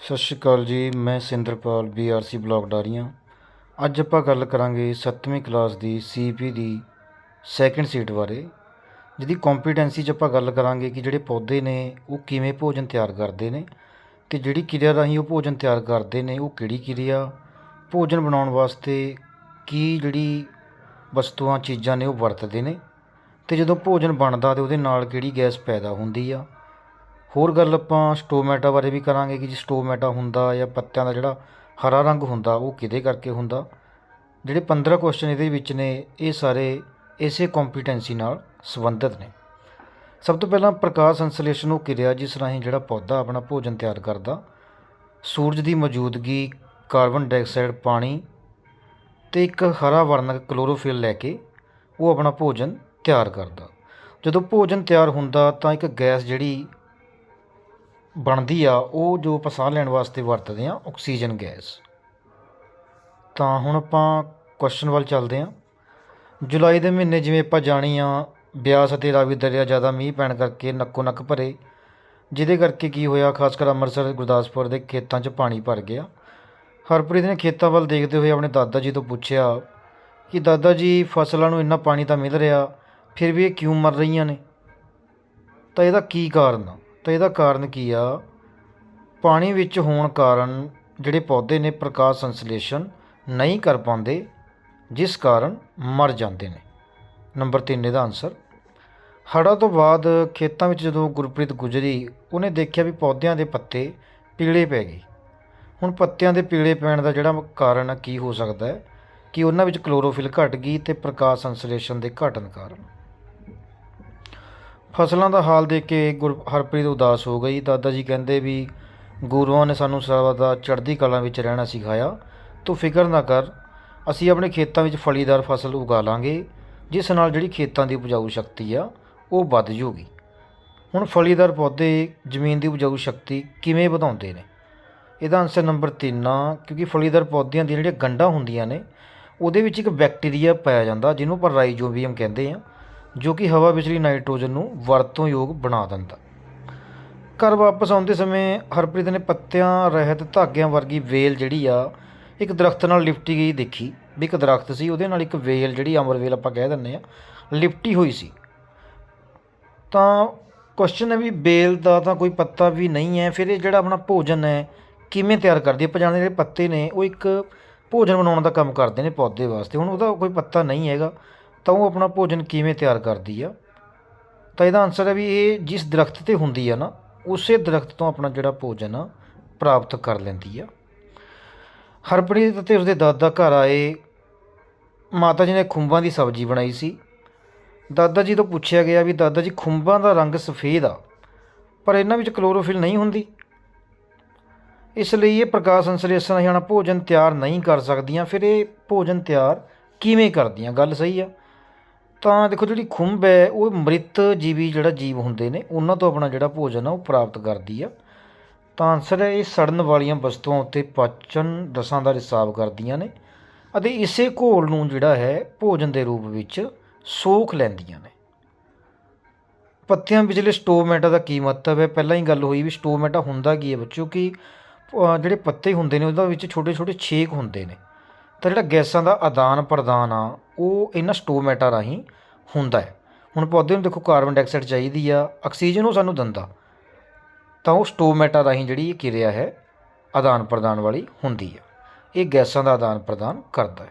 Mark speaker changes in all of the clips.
Speaker 1: ਸਤਿ ਸ਼੍ਰੀ ਅਕਾਲ ਜੀ, ਮੈਂ ਸਿੰਦਰਪਾਲ ਬੀਆਰਸੀ ਬਲਾਕ ਡਾਰੀਆਂ। ਅੱਜ ਆਪਾਂ ਗੱਲ ਕਰਾਂਗੇ 7ਵੀਂ ਕਲਾਸ ਦੀ ਸੀਪੀ ਦੀ ਸੈਕੰਡ ਸੀਟ ਬਾਰੇ, ਜਿਹਦੀ ਕੰਪੀਟੈਂਸੀ 'ਚ ਆਪਾਂ ਗੱਲ ਕਰਾਂਗੇ ਕਿ ਜਿਹੜੇ ਪੌਦੇ ਨੇ, ਉਹ ਕਿਵੇਂ ਭੋਜਨ ਤਿਆਰ ਕਰਦੇ ਨੇ ਤੇ ਜਿਹੜੀ ਕਿਰਿਆ ਰਾਹੀਂ ਉਹ ਭੋਜਨ ਤਿਆਰ ਕਰਦੇ ਨੇ, ਉਹ ਕਿਹੜੀ ਕਿਰਿਆ, ਭੋਜਨ ਬਣਾਉਣ ਵਾਸਤੇ ਕੀ ਜਿਹੜੀ ਵਸਤੂਆਂ, ਚੀਜ਼ਾਂ ਨੇ ਉਹ ਵਰਤਦੇ ਨੇ ਤੇ ਜਦੋਂ ਭੋਜਨ ਬਣਦਾ ਤੇ ਉਹਦੇ ਨਾਲ ਕਿਹੜੀ ਗੈਸ ਪੈਦਾ ਹੁੰਦੀ ਆ ਹੋਰ ਗੱਲ ਆਪਾਂ ਸਟੋਮੈਟਾ ਬਾਰੇ ਵੀ ਕਰਾਂਗੇ ਕਿ ਜੀ ਸਟੋਮੈਟਾ ਹੁੰਦਾ ਜਾਂ ਪੱਤਿਆਂ ਦਾ ਜਿਹੜਾ ਹਰਾ ਰੰਗ ਹੁੰਦਾ, ਉਹ ਕਿਹਦੇ ਕਰਕੇ ਹੁੰਦਾ? ਜਿਹੜੇ 15 ਕੁਐਸਚਨ ਇਹਦੇ ਵਿੱਚ ਨੇ, ਇਹ ਸਾਰੇ ਇਸੇ ਕੰਪੀਟੈਂਸੀ ਨਾਲ ਸੰਬੰਧਿਤ ਨੇ। ਸਭ ਤੋਂ ਪਹਿਲਾਂ ਪ੍ਰਕਾਸ਼ ਸੰਸਲੇਸ਼ਨ ਉਹ ਕਿਰਿਆ ਜਿਸ ਰਾਹੀਂ ਜਿਹੜਾ ਪੌਦਾ ਆਪਣਾ ਭੋਜਨ ਤਿਆਰ ਕਰਦਾ? ਸੂਰਜ ਦੀ ਮੌਜੂਦਗੀ, ਕਾਰਬਨ ਡਾਈਆਕਸਾਈਡ, ਪਾਣੀ ਤੇ ਇੱਕ ਹਰਾ ਵਰਣਕ ਕਲੋਰੋਫਿਲ ਲੈ ਕੇ ਉਹ ਆਪਣਾ ਭੋਜਨ ਤਿਆਰ ਕਰਦਾ। ਜਦੋਂ ਭੋਜਨ ਤਿਆਰ ਹੁੰਦਾ ਤਾਂ ਇੱਕ ਗੈਸ ਜਿਹੜੀ ਬਣਦੀ ਆ, ਉਹ ਜੋ ਆਪਾਂ ਸਾਹ ਲੈਣ ਵਾਸਤੇ ਵਰਤਦੇ ਆ ਆਕਸੀਜਨ ਗੈਸ ਤਾਂ ਹੁਣ ਆਪਾਂ ਕੁਐਸਚਨ ਵੱਲ ਚੱਲਦੇ ਆ। ਜੁਲਾਈ ਦੇ ਮਹੀਨੇ ਜਿਵੇਂ ਆਪਾਂ ਜਾਣੀ ਆ, ਬਿਆਸ ਅਤੇ ਰਾਵੀ ਦਰਿਆ ਜ਼ਿਆਦਾ ਮੀਂਹ ਪੈਣ ਕਰਕੇ ਨੱਕੋ ਨੱਕ ਭਰੇ। ਜਿਹਦੇ ਕਰਕੇ ਕੀ ਹੋਇਆ, ਖਾਸ ਕਰ ਅੰਮ੍ਰਿਤਸਰ, ਗੁਰਦਾਸਪੁਰ ਦੇ ਖੇਤਾਂ 'ਚ ਪਾਣੀ ਭਰ ਗਿਆ। ਹਰਪ੍ਰੀਤ ਨੇ ਖੇਤਾਂ ਵੱਲ ਦੇਖਦੇ ਹੋਏ ਆਪਣੇ ਦਾਦਾ ਜੀ ਤੋਂ ਪੁੱਛਿਆ ਕਿ ਦਾਦਾ ਜੀ, ਫਸਲਾਂ ਨੂੰ ਇੰਨਾ ਪਾਣੀ ਤਾਂ ਮਿਲ ਰਿਹਾ, ਫਿਰ ਵੀ ਇਹ ਕਿਉਂ ਮਰ ਰਹੀਆਂ ਨੇ? ਤਾਂ ਇਹਦਾ ਕੀ ਕਾਰਨ ਆ? ਤਾਂ ਇਹਦਾ ਕਾਰਨ ਕੀ ਆ? ਪਾਣੀ ਵਿੱਚ ਹੋਣ ਕਾਰਨ ਜਿਹੜੇ ਪੌਦੇ ਨੇ ਪ੍ਰਕਾਸ਼ ਸੰਸਲੇਸ਼ਨ ਨਹੀਂ ਕਰ ਪਾਉਂਦੇ, ਜਿਸ ਕਾਰਨ ਮਰ ਜਾਂਦੇ ਨੇ। ਨੰਬਰ 3 ਇਹਦਾ ਆਨਸਰ ਹੜ੍ਹਾਂ ਤੋਂ ਬਾਅਦ ਖੇਤਾਂ ਵਿੱਚ ਜਦੋਂ ਗੁਰਪ੍ਰੀਤ ਗੁਜਰੀ, ਉਹਨੇ ਦੇਖਿਆ ਵੀ ਪੌਦਿਆਂ ਦੇ ਪੱਤੇ ਪੀਲੇ ਪੈ ਗਏ। ਹੁਣ ਪੱਤਿਆਂ ਦੇ ਪੀਲੇ ਪੈਣ ਦਾ ਜਿਹੜਾ ਕਾਰਨ ਕੀ ਹੋ ਸਕਦਾ ਹੈ? ਕਿ ਉਹਨਾਂ ਵਿੱਚ ਕਲੋਰੋਫਿਲ ਘਟ ਗਈ ਤੇ ਪ੍ਰਕਾਸ਼ ਸੰਸਲੇਸ਼ਨ ਦੇ ਘਟਣ ਕਾਰਨ। ਫਸਲਾਂ ਦਾ ਹਾਲ ਦੇਖ ਕੇ ਗੁਰ ਹਰਪ੍ਰੀਤ ਉਦਾਸ ਹੋ ਗਈ। ਦਾਦਾ ਜੀ ਕਹਿੰਦੇ ਵੀ, ਗੁਰੂਆਂ ਨੇ ਸਾਨੂੰ ਸਰਦਾ ਚੜ੍ਹਦੀ ਕਲਾ ਵਿੱਚ ਰਹਿਣਾ ਸਿਖਾਇਆ। ਤੂੰ ਫਿਕਰ ਨਾ ਕਰ, ਅਸੀਂ ਆਪਣੇ ਖੇਤਾਂ ਵਿੱਚ ਫਲੀਦਾਰ ਫਸਲ ਉਗਾ ਲਾਂਗੇ ਜਿਸ ਨਾਲ ਜਿਹੜੀ ਖੇਤਾਂ ਦੀ ਉਪਜਾਊ ਸ਼ਕਤੀ ਆ, ਉਹ ਵੱਧ ਜੂਗੀ। ਹੁਣ ਫਲੀਦਾਰ ਪੌਦੇ ਜ਼ਮੀਨ ਦੀ ਉਪਜਾਊ ਸ਼ਕਤੀ ਕਿਵੇਂ ਵਧਾਉਂਦੇ ਨੇ? ਇਹਦਾ ਆਨਸਰ ਨੰਬਰ 3 ਆ, ਕਿਉਂਕਿ ਫਲੀਦਾਰ ਪੌਦਿਆਂ ਦੀਆਂ ਜਿਹੜੀਆਂ ਗੰਢਾਂ ਹੁੰਦੀਆਂ ਨੇ, ਉਹਦੇ ਵਿੱਚ ਇੱਕ ਬੈਕਟੀਰੀਆ ਪਾਇਆ ਜਾਂਦਾ, ਜਿਹਨੂੰ ਆਪਾਂ ਰਾਈਜੋਬੀਅਮ ਕਹਿੰਦੇ ਆ। ਜੋ ਕਿ ਹਵਾ ਵਿਚਲੀ ਨਾਈਟ੍ਰੋਜਨ ਨੂੰ ਵਰਤੋਂ ਯੋਗ ਬਣਾ ਦਿੰਦਾ। ਘਰ ਵਾਪਸ ਆਉਂਦੇ ਸਮੇਂ ਹਰਪ੍ਰੀਤ ਨੇ ਪੱਤਿਆਂ ਰਹਿਤ ਧਾਗਿਆਂ ਵਰਗੀ ਵੇਲ ਜਿਹੜੀ ਆ, ਇੱਕ ਦਰਖਤ ਨਾਲ ਲਿਪਟੀ ਗਈ ਦੇਖੀ ਵੀ ਇੱਕ ਦਰਖਤ ਸੀ, ਉਹਦੇ ਨਾਲ ਇੱਕ ਵੇਲ ਜਿਹੜੀ ਅਮਰ ਵੇਲ ਆਪਾਂ ਕਹਿ ਦਿੰਦੇ ਆ, ਲਿਪਟੀ ਹੋਈ ਸੀ। ਤਾਂ ਕੁਐਸਚਨ ਹੈ ਵੀ ਬੇਲ ਦਾ ਤਾਂ ਕੋਈ ਪੱਤਾ ਵੀ ਨਹੀਂ ਹੈ, ਫਿਰ ਇਹ ਜਿਹੜਾ ਆਪਣਾ ਭੋਜਨ ਹੈ, ਕਿਵੇਂ ਤਿਆਰ ਕਰਦੀ ਹੈ? ਆਪਾਂ ਜਾਣਦੇ ਜਿਹੜੇ ਪੱਤੇ ਨੇ, ਉਹ ਇੱਕ ਭੋਜਨ ਬਣਾਉਣ ਦਾ ਕੰਮ ਕਰਦੇ ਨੇ ਪੌਦੇ ਵਾਸਤੇ। ਹੁਣ ਉਹਦਾ ਕੋਈ ਪੱਤਾ ਨਹੀਂ ਹੈਗਾ। ਤਾਂ ਉਹ ਆਪਣਾ ਭੋਜਨ ਕਿਵੇਂ ਤਿਆਰ ਕਰਦੀ ਆ? ਤਾਂ ਇਹਦਾ ਆਨਸਰ ਹੈ ਵੀ ਇਹ ਜਿਸ ਦਰਖਤ ਤੇ ਹੁੰਦੀ ਆ ਨਾ, ਉਸੇ ਦਰਖਤ ਤੋਂ ਆਪਣਾ ਜਿਹੜਾ ਭੋਜਨ ਆ, ਪ੍ਰਾਪਤ ਕਰ ਲੈਂਦੀ ਆ। ਹਰਪ੍ਰੀਤ ਅਤੇ ਉਸਦੇ ਦਾਦਾ ਘਰ ਆਏ। ਮਾਤਾ ਜੀ ਨੇ ਖੁੰਬਾਂ ਦੀ ਸਬਜ਼ੀ ਬਣਾਈ ਸੀ। ਦਾਦਾ ਜੀ ਤੋਂ ਪੁੱਛਿਆ ਗਿਆ ਵੀ ਦਾਦਾ ਜੀ, ਖੁੰਬਾਂ ਦਾ ਰੰਗ ਸਫੇਦ ਆ, ਪਰ ਇਹਨਾਂ ਵਿੱਚ ਕਲੋਰੋਫਿਲ ਨਹੀਂ ਹੁੰਦੀ। ਇਸ ਲਈ ਇਹ ਪ੍ਰਕਾਸ਼ ਸੰਸਲੇਸ਼ਨ ਰਾਹੀਂ ਆਪਣਾ ਭੋਜਨ ਤਿਆਰ ਨਹੀਂ ਕਰ ਸਕਦੀਆਂ। ਫਿਰ ਇਹ ਭੋਜਨ ਤਿਆਰ ਕਿਵੇਂ ਕਰਦੀਆਂ? ਗੱਲ ਸਹੀ ਆ। ਤਾਂ ਦੇਖੋ ਜਿਹੜੀ ਖੁੰਭ ਹੈ, ਉਹ ਮ੍ਰਿਤ ਜੀਵੀ ਜਿਹੜਾ ਜੀਵ ਹੁੰਦੇ ਨੇ, ਉਹਨਾਂ ਤੋਂ ਆਪਣਾ ਜਿਹੜਾ ਭੋਜਨ ਆ, ਉਹ ਪ੍ਰਾਪਤ ਕਰਦੀ ਆ। ਤਾਂ ਆਨਸਰ ਹੈ, ਇਹ ਸੜਨ ਵਾਲੀਆਂ ਵਸਤੂਆਂ ਉੱਤੇ ਪਾਚਨ ਦਸਾਂ ਦਾ ਹਿਸਾਬ ਕਰਦੀਆਂ ਨੇ ਅਤੇ ਇਸੇ ਘੋਲ ਨੂੰ ਜਿਹੜਾ ਹੈ, ਭੋਜਨ ਦੇ ਰੂਪ ਵਿੱਚ ਸੋਖ ਲੈਂਦੀਆਂ ਨੇ। ਪੱਤਿਆਂ ਵਿਚਲੇ ਸਟੋਮੈਟਾ ਦਾ ਕੀ ਮਹੱਤਵ ਹੈ? ਪਹਿਲਾਂ ਹੀ ਗੱਲ ਹੋਈ ਵੀ ਸਟੋਮੈਟਾ ਹੁੰਦਾ ਕੀ ਹੈ ਬੱਚੋ ਕਿ ਜਿਹੜੇ ਪੱਤੇ ਹੁੰਦੇ ਨੇ, ਉਹਦੇ ਵਿੱਚ ਛੋਟੇ ਛੋਟੇ ਛੇਕ ਹੁੰਦੇ ਨੇ। ਤਾਂ ਜਿਹੜਾ ਗੈਸਾਂ ਦਾ ਆਦਾਨ ਪ੍ਰਦਾਨ ਆ ਉਹ ਇਹਨਾਂ ਸਟੋਮੈਟਾ ਰਾਹੀਂ ਹੁੰਦਾ ਹੈ। ਹੁਣ ਪੌਦੇ ਨੂੰ ਦੇਖੋ, ਕਾਰਬਨ ਡਾਈਆਕਸਾਈਡ ਚਾਹੀਦੀ ਆ, ਆਕਸੀਜਨ ਉਹ ਸਾਨੂੰ ਦਿੰਦਾ। ਤਾਂ ਉਹ ਸਟੋਮੈਟਾ ਰਾਹੀਂ ਜਿਹੜੀ ਕਿਰਿਆ ਹੈ, ਆਦਾਨ ਪ੍ਰਦਾਨ ਵਾਲੀ ਹੁੰਦੀ ਆ ਇਹ ਗੈਸਾਂ ਦਾ ਆਦਾਨ ਪ੍ਰਦਾਨ ਕਰਦਾ ਹੈ।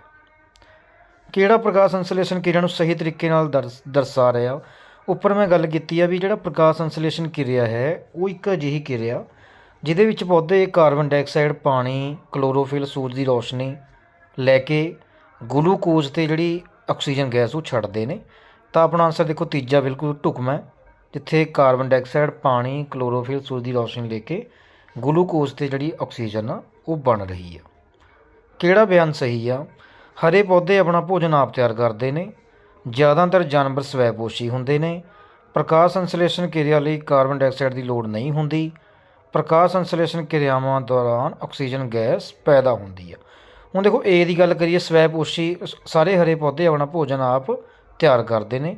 Speaker 1: ਕਿਹੜਾ ਪ੍ਰਕਾਸ਼ ਸੰਸਲੇਸ਼ਨ ਕਿਰਿਆ ਨੂੰ ਸਹੀ ਤਰੀਕੇ ਨਾਲ ਦਰਸ- ਦਰਸਾ ਰਿਹਾ? ਉੱਪਰ ਮੈਂ ਗੱਲ ਕੀਤੀ ਆ ਵੀ ਜਿਹੜਾ ਪ੍ਰਕਾਸ਼ ਸੰਸਲੇਸ਼ਨ ਕਿਰਿਆ ਹੈ, ਉਹ ਇੱਕ ਅਜਿਹੀ ਕਿਰਿਆ ਜਿਹਦੇ ਵਿੱਚ ਪੌਦੇ ਕਾਰਬਨ ਡਾਈਆਕਸਾਈਡ, ਪਾਣੀ, ਕਲੋਰੋਫਿਲ, ਸੂਰਜ ਦੀ ਰੋਸ਼ਨੀ ਲੈ ਕੇ ਗਲੂਕੋਜ਼ ਤੇ ਜਿਹੜੀ ਆਕਸੀਜਨ ਗੈਸ ਉਹ ਛੱਡਦੇ ਨੇ। ਤਾਂ ਆਪਣਾ ਆਨਸਰ ਦੇਖੋ ਤੀਜਾ ਬਿਲਕੁਲ ਢੁਕਵਾਂ ਹੈ, ਜਿੱਥੇ ਕਾਰਬਨ ਡਾਈਆਕਸਾਈਡ ਪਾਣੀ ਕਲੋਰੋਫਿਲ ਸੂਰਜ ਦੀ ਰੌਸ਼ਨੀ ਲੈ ਕੇ ਗਲੂਕੋਜ਼ ਤੇ ਜਿਹੜੀ ਆਕਸੀਜਨ ਆ ਉਹ ਬਣ ਰਹੀ ਆ। ਕਿਹੜਾ ਬਿਆਨ ਸਹੀ ਆ? ਹਰੇ ਪੌਦੇ ਆਪਣਾ ਭੋਜਨ ਆਪ ਤਿਆਰ ਕਰਦੇ ਨੇ ਜ਼ਿਆਦਾਤਰ ਜਾਨਵਰ ਸਵੈਪੋਸ਼ੀ ਹੁੰਦੇ ਨੇ। ਪ੍ਰਕਾਸ਼ ਸੰਸਲੇਸ਼ਨ ਕਿਰਿਆ ਲਈ ਕਾਰਬਨ ਡਾਈਆਕਸਾਈਡ ਦੀ ਲੋੜ ਨਹੀਂ ਹੁੰਦੀ। ਪ੍ਰਕਾਸ਼ ਸੰਸਲੇਸ਼ਨ ਕਿਰਿਆਵਾਂ ਦੌਰਾਨ ਆਕਸੀਜਨ ਗੈਸ ਪੈਦਾ ਹੁੰਦੀ ਆ। ਹੁਣ ਦੇਖੋ ਏ ਦੀ ਗੱਲ ਕਰੀਏ ਸਵੈਪੋਸ਼ੀ ਸ- ਸਾਰੇ ਹਰੇ ਪੌਦੇ ਆਪਣਾ ਭੋਜਨ ਆਪ ਤਿਆਰ ਕਰਦੇ ਨੇ।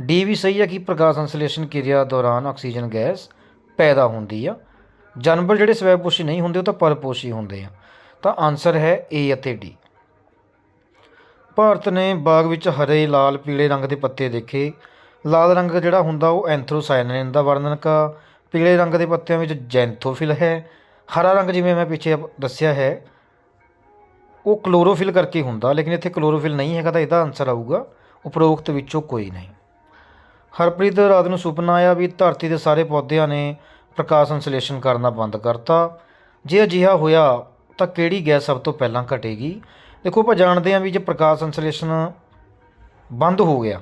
Speaker 1: ਡੀ ਵੀ ਸਹੀ ਹੈ ਕਿ ਪ੍ਰਕਾਸ਼ ਸੰਸਲੇਸ਼ਨ ਕਿਰਿਆ ਦੌਰਾਨ ਆਕਸੀਜਨ ਗੈਸ ਪੈਦਾ ਹੁੰਦੀ ਆ। ਜਾਨਵਰ ਜਿਹੜੇ ਸਵੈਪੋਸ਼ੀ ਨਹੀਂ ਹੁੰਦੇ, ਉਹ ਤਾਂ ਪਰਪੋਸ਼ੀ ਹੁੰਦੇ ਆ। ਤਾਂ ਆਨਸਰ ਹੈ ਏ ਅਤੇ ਡੀ ਭਾਰਤ ਨੇ ਬਾਗ ਵਿੱਚ ਹਰੇ, ਲਾਲ, ਪੀਲੇ ਰੰਗ ਦੇ ਪੱਤੇ ਦੇਖੇ। ਲਾਲ ਰੰਗ ਜਿਹੜਾ ਹੁੰਦਾ, ਉਹ ਐਂਥ੍ਰੋਸਾਇਨਿਨ ਦਾ ਵਰਣਨ ਕਾ। ਪੀਲੇ ਰੰਗ ਦੇ ਪੱਤਿਆਂ ਵਿੱਚ ਜੈਂਥੋਫਿਲ ਹੈ। ਹਰਾ ਰੰਗ ਜਿਵੇਂ ਮੈਂ ਪਿੱਛੇ ਦੱਸਿਆ ਹੈ ਉਹ ਕਲੋਰੋਫਿਲ ਕਰਕੇ ਹੁੰਦਾ, ਲੇਕਿਨ ਇੱਥੇ ਕਲੋਰੋਫਿਲ ਨਹੀਂ ਹੈਗਾ ਤਾਂ ਇਹਦਾ ਆਨਸਰ ਆਊਗਾ। ਉਪਰੋਕਤ ਵਿੱਚੋਂ ਕੋਈ ਨਹੀਂ। ਹਰਪ੍ਰੀਤ, ਰਾਤ ਨੂੰ ਸੁਪਨਾ ਆਇਆ ਵੀ ਧਰਤੀ ਦੇ ਸਾਰੇ ਪੌਦਿਆਂ ਨੇ ਪ੍ਰਕਾਸ਼ ਸੰਸਲੇਸ਼ਨ ਕਰਨਾ ਬੰਦ ਕਰਤਾ। ਜੇ ਅਜਿਹਾ ਹੋਇਆ ਤਾਂ ਕਿਹੜੀ ਗੈਸ ਸਭ ਤੋਂ ਪਹਿਲਾਂ ਘਟੇਗੀ? ਦੇਖੋ, ਆਪਾਂ ਜਾਣਦੇ ਹਾਂ ਵੀ ਜੇ ਪ੍ਰਕਾਸ਼ ਸੰਸਲੇਸ਼ਨ ਬੰਦ ਹੋ ਗਿਆ,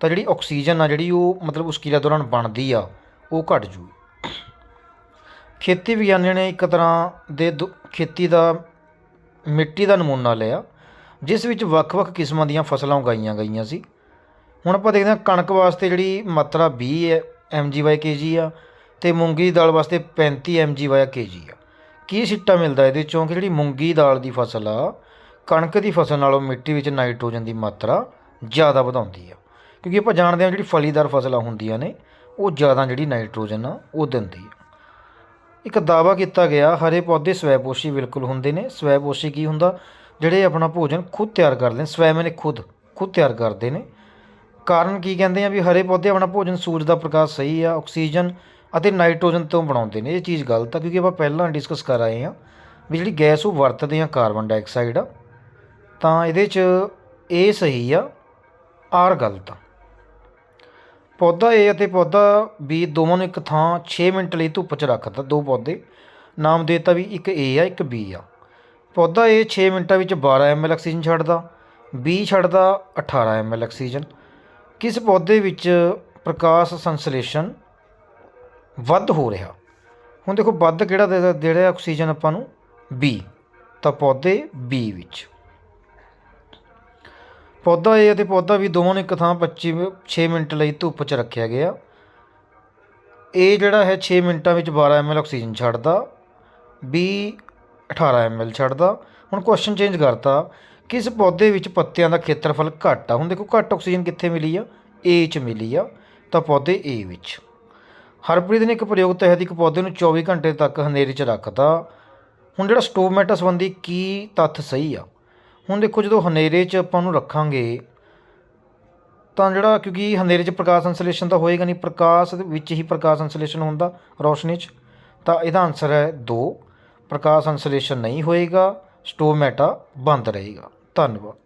Speaker 1: ਤਾਂ ਜਿਹੜੀ ਆਕਸੀਜਨ ਆ, ਜਿਹੜੀ ਉਹ ਮਤਲਬ ਉਸ ਕਿਰਿਆ ਦੌਰਾਨ ਬਣਦੀ ਆ, ਉਹ ਘਟ ਜੂਗੀ। ਖੇਤੀ ਵਿਗਿਆਨੀਆਂ ਨੇ ਇੱਕ ਤਰ੍ਹਾਂ ਦੇ ਦੁ- ਖੇਤੀ ਦਾ ਮਿੱਟੀ ਦਾ ਨਮੂਨਾ ਲਿਆ, ਜਿਸ ਵਿੱਚ ਵੱਖ-ਵੱਖ ਕਿਸਮਾਂ ਦੀਆਂ ਫਸਲਾਂ ਉਗਾਈਆਂ ਗਈਆਂ ਸੀ। ਹੁਣ ਆਪਾਂ ਦੇਖਦੇ ਹਾਂ ਕਣਕ ਵਾਸਤੇ ਜਿਹੜੀ ਮਾਤਰਾ 20 ਹੈ mgy kg ਆ ਤੇ ਮੂੰਗੀ ਦੀ ਦਾਲ ਵਾਸਤੇ 35 mgy kg ਆ। ਕੀ ਸਿੱਟਾ ਮਿਲਦਾ ਇਹਦੇ ਚੋਂ ਕਿ ਜਿਹੜੀ ਮੂੰਗੀ ਦਾਲ ਦੀ ਫਸਲ ਆ, ਕਣਕ ਦੀ ਫਸਲ ਨਾਲੋਂ ਮਿੱਟੀ ਵਿੱਚ ਨਾਈਟ੍ਰੋਜਨ ਦੀ ਮਾਤਰਾ ਜ਼ਿਆਦਾ ਵਧਾਉਂਦੀ ਆ। ਕਿਉਂਕਿ ਆਪਾਂ ਜਾਣਦੇ ਹਾਂ ਜਿਹੜੀ ਫਲੀਦਾਰ ਫਸਲਾਂ ਹੁੰਦੀਆਂ ਨੇ, ਉਹ ਜ਼ਿਆਦਾ ਜਿਹੜੀ ਨਾਈਟ੍ਰੋਜਨ ਆ, ਉਹ ਦਿੰਦੀ ਆ। ਇੱਕ ਦਾਵਾ ਕੀਤਾ ਗਿਆ, ਹਰੇ ਪੌਦੇ ਸਵੈਪੋਸ਼ੀ ਬਿਲਕੁਲ ਹੁੰਦੇ ਨੇ। ਸਵੈਪੋਸ਼ੀ ਕੀ ਹੁੰਦਾ? ਜਿਹੜੇ ਆਪਣਾ ਭੋਜਨ ਖੁਦ ਤਿਆਰ ਕਰਦੇ ਨੇ, ਸਵੈ ਮੈਨੇ ਖੁਦ ਖੁਦ ਤਿਆਰ ਕਰਦੇ ਨੇ। ਕਾਰਨ ਕੀ ਕਹਿੰਦੇ ਆ ਵੀ ਹਰੇ ਪੌਦੇ ਆਪਣਾ ਭੋਜਨ ਸੂਰਜ ਦਾ ਪ੍ਰਕਾਸ਼ ਸਹੀ ਆ, ਆਕਸੀਜਨ ਅਤੇ ਨਾਈਟ੍ਰੋਜਨ ਤੋਂ ਬਣਾਉਂਦੇ ਨੇ। ਇਹ ਚੀਜ਼ ਗਲਤ ਆ, ਕਿਉਂਕਿ ਆਪਾਂ ਪਹਿਲਾਂ ਡਿਸਕਸ ਕਰ ਆਏ ਆ ਵੀ ਜਿਹੜੀ ਗੈਸ ਉਹ ਵਰਤਦੇ ਆ ਕਾਰਬਨ ਡਾਈਆਕਸਾਈਡ ਆ। ਤਾਂ ਇਹਦੇ 'ਚ ਇਹ ਸਹੀ ਆ, ਆਰ ਗਲਤ ਆ। ਪੌਦਾ ਏ ਅਤੇ ਪੌਦਾ ਬੀ ਦੋਵਾਂ ਨੂੰ ਇੱਕ ਥਾਂ ਛੇ ਮਿੰਟ ਲਈ ਧੁੱਪ 'ਚ ਰੱਖਤਾ ਦੋ ਪੌਦੇ। ਨਾਮ ਦੇਤਾ ਵੀ ਇੱਕ ਏ ਆ, ਇੱਕ ਬੀ ਆ। ਪੌਦਾ ਏ ਛੇ ਮਿੰਟਾਂ ਵਿੱਚ 12 ml ਆਕਸੀਜਨ ਛੱਡਦਾ ਬੀ ਛੱਡਦਾ 18 ml ਆਕਸੀਜਨ। ਕਿਸ ਪੌਦੇ ਵਿੱਚ ਪ੍ਰਕਾਸ਼ ਸੰਸਲੇਸ਼ਨ ਵੱਧ ਹੋ ਰਿਹਾ? ਹੁਣ ਦੇਖੋ, ਵੱਧ ਕਿਹੜਾ ਦੇ ਦੇ ਰਿਹਾ ਆਕਸੀਜਨ ਆਪਾਂ ਨੂੰ? ਬੀ ਤਾਂ ਪੌਦੇ ਬੀ ਵਿੱਚ। ਪੌਦਾ ਏ ਅਤੇ ਪੌਦਾ ਵੀ ਦੋਵਾਂ ਨੂੰ ਇੱਕ ਥਾਂ 25 6 ਮਿੰਟ ਲਈ ਧੁੱਪ 'ਚ ਰੱਖਿਆ ਗਿਆ। ਏ ਜਿਹੜਾ ਹੈ 6 ਮਿੰਟਾਂ ਵਿੱਚ 12 ml ਆਕਸੀਜਨ ਛੱਡਦਾ ਬੀ 18 ml ਛੱਡਦਾ। ਹੁਣ ਕੁਐਸਚਨ ਚੇਂਜ ਕਰਤਾ, ਕਿਸ ਪੌਦੇ ਵਿੱਚ ਪੱਤਿਆਂ ਦਾ ਖੇਤਰਫਲ ਘੱਟ ਆ? ਹੁਣ ਦੇਖੋ ਘੱਟ ਆਕਸੀਜਨ ਕਿੱਥੇ ਮਿਲੀ ਆ? ਏ 'ਚ ਮਿਲੀ ਆ, ਤਾਂ ਪੌਦੇ ਏ ਵਿੱਚ। ਹਰਪ੍ਰੀਤ ਨੇ ਇੱਕ ਪ੍ਰਯੋਗ ਤਹਿਤ ਇੱਕ ਪੌਦੇ ਨੂੰ 24 ਘੰਟੇ ਤੱਕ ਹਨੇਰੇ 'ਚ ਰੱਖਤਾ। ਹੁਣ ਜਿਹੜਾ ਸਟੋਮੈਟਾ ਸੰਬੰਧੀ ਕੀ ਤੱਥ ਸਹੀ ਆ? ਹੁਣ ਦੇਖੋ ਜਦੋਂ ਹਨੇਰੇ 'ਚ ਆਪਾਂ ਉਹਨੂੰ ਰੱਖਾਂਗੇ, ਤਾਂ ਜਿਹੜਾ ਕਿਉਂਕਿ ਹਨੇਰੇ 'ਚ ਪ੍ਰਕਾਸ਼ ਸੰਸਲੇਸ਼ਨ ਤਾਂ ਹੋਏਗਾ ਨਹੀਂ, ਪ੍ਰਕਾਸ਼ ਦੇ ਵਿੱਚ ਹੀ ਪ੍ਰਕਾਸ਼ ਸੰਸਲੇਸ਼ਨ ਹੁੰਦਾ ਰੌਸ਼ਨੀ 'ਚ, ਤਾਂ ਇਹਦਾ ਆਨਸਰ ਹੈ 2 ਪ੍ਰਕਾਸ਼ ਸੰਸਲੇਸ਼ਨ ਨਹੀਂ ਹੋਏਗਾ, ਸਟੋਮੈਟਾ ਬੰਦ ਰਹੇਗਾ। ਧੰਨਵਾਦ।